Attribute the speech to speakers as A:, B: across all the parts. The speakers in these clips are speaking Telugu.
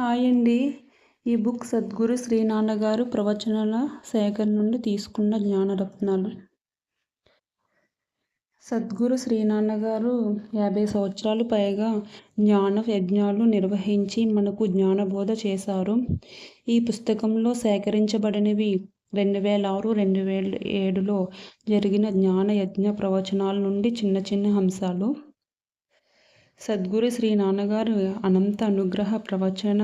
A: హాయ్ అండి. ఈ బుక్ సద్గురు శ్రీనాన్నగారు ప్రవచనాల సేకరణ నుండి తీసుకున్న జ్ఞానరత్నాలు. సద్గురు శ్రీనాన్నగారు యాభై సంవత్సరాలు పైగా జ్ఞాన యజ్ఞాలు నిర్వహించి మనకు జ్ఞానబోధ చేశారు. ఈ పుస్తకంలో సేకరించబడినవి రెండు వేల ఆరు రెండు వేల ఏడులో జరిగిన జ్ఞాన యజ్ఞ ప్రవచనాల నుండి చిన్న చిన్న అంశాలు. సద్గురు శ్రీ నాన్నగారు అనంత అనుగ్రహ ప్రవచన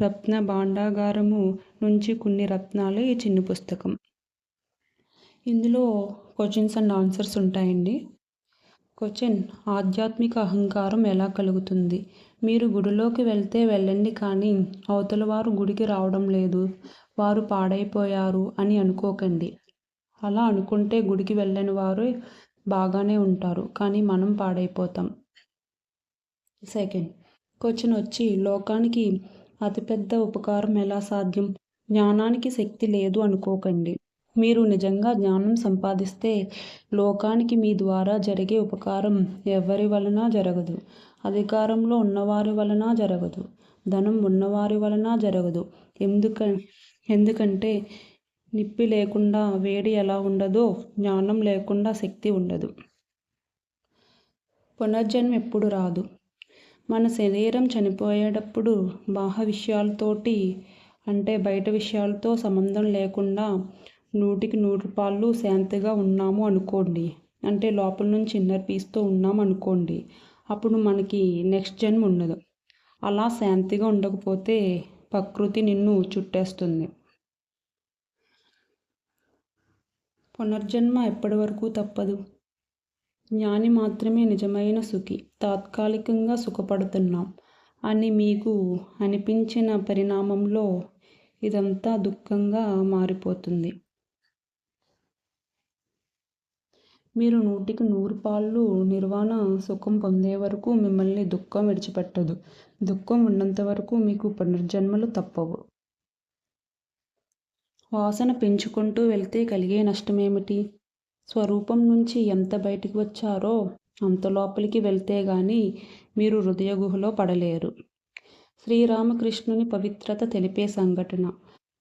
A: రత్న భాండాగారము నుంచి కొన్ని రత్నాలు ఈ చిన్న పుస్తకం. ఇందులో క్వశ్చన్స్ అండ్ ఆన్సర్స్ ఉంటాయండి. క్వశ్చన్ ఆధ్యాత్మిక అహంకారం ఎలా కలుగుతుంది? మీరు గుడిలోకి వెళ్తే వెళ్ళండి కానీ అవతల వారు గుడికి రావడం లేదు వారు పాడైపోయారు అని అనుకోకండి. అలా అనుకుంటే గుడికి వెళ్ళని వారు బాగానే ఉంటారు కానీ మనం పాడైపోతాం. సెకండ్. క్వశ్చన్ వచ్చి లోకానికి అతిపెద్ద ఉపకారం ఎలా సాధ్యం? జ్ఞానానికి శక్తి లేదు అనుకోకండి. మీరు నిజంగా జ్ఞానం సంపాదిస్తే లోకానికి మీ ద్వారా జరిగే ఉపకారం ఎవరి వలన జరగదు? అధికారంలో ఉన్నవారి వలన జరగదు. ధనం ఉన్నవారి వలన జరగదు. ఎందుక ఎందుకంటే నిప్పి లేకుండా వేడి ఎలా ఉండదో జ్ఞానం లేకుండా శక్తి ఉండదు. పునర్జన్మ ఎప్పుడు రాదు? మన శరీరం చనిపోయేటప్పుడు బాహ్య విషయాలతోటి అంటే బయట విషయాలతో సంబంధం లేకుండా నూటికి నూరు పాళ్ళు శాంతిగా ఉన్నాము అనుకోండి. అంటే లోపల నుంచి ఇన్నర్ పీస్తో ఉన్నాం అనుకోండి. అప్పుడు మనకి నెక్స్ట్ జన్మ ఉండదు. అలా శాంతిగా ఉండకపోతే ప్రకృతి నిన్ను చుట్టేస్తుంది. పునర్జన్మ ఎప్పటి వరకు తప్పదు? జ్ఞాని మాత్రమే నిజమైన సుఖి. తాత్కాలికంగా సుఖపడుతున్నాం. అని మీకు అనిపించిన పరిణామంలో ఇదంతా దుఃఖంగా మారిపోతుంది. మీరు నూటికి నూరు పాళ్ళు నిర్వాణ సుఖం పొందే వరకు మిమ్మల్ని దుఃఖం విడిచిపెట్టదు. దుఃఖం ఉన్నంత వరకు మీకు పునర్జన్మలు తప్పవు. వాసన పెంచుకుంటూ వెళ్తే కలిగే నష్టమేమిటి? స్వరూపం నుంచి ఎంత బయటికి వచ్చారో అంత లోపలికి వెళ్తే గాని మీరు హృదయ గుహలో పడలేరు. శ్రీరామకృష్ణుని పవిత్రత తెలిపే సంఘటన.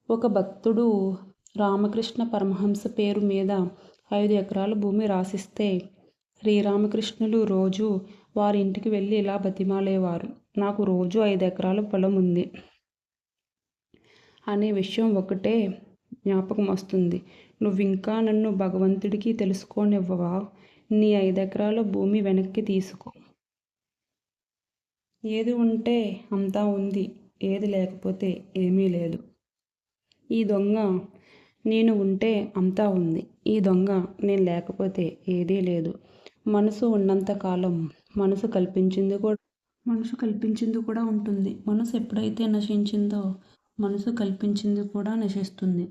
A: ఒక భక్తుడు రామకృష్ణ పరమహంస పేరు మీద ఐదు ఎకరాల భూమి రాసిస్తే శ్రీరామకృష్ణులు రోజు వారి ఇంటికి వెళ్ళి ఇలా బతిమాలేవారు. నాకు రోజు ఐదు ఎకరాల పొలం ఉంది. అనే విషయం ఒకటే జ్ఞాపకం వస్తుంది. నువ్వు ఇంకా నన్ను భగవంతుడికి తెలుసుకోనివ్వవా? నీ ఐదు ఎకరాల భూమి వెనక్కి తీసుకో. ఏది ఉంటే అంతా ఉంది ఏది లేకపోతే ఏమీ లేదు. ఈ దొంగ నేను ఉంటే అంతా ఉంది. ఈ దొంగ నేను లేకపోతే ఏదీ లేదు. మనసు ఉన్నంత కాలం మనసు కల్పించింది కూడా మనసు కల్పించింది కూడా ఉంటుంది. మనసు ఎప్పుడైతే నశించిందో మనసు కల్పించింది కూడా నశిస్తుంది.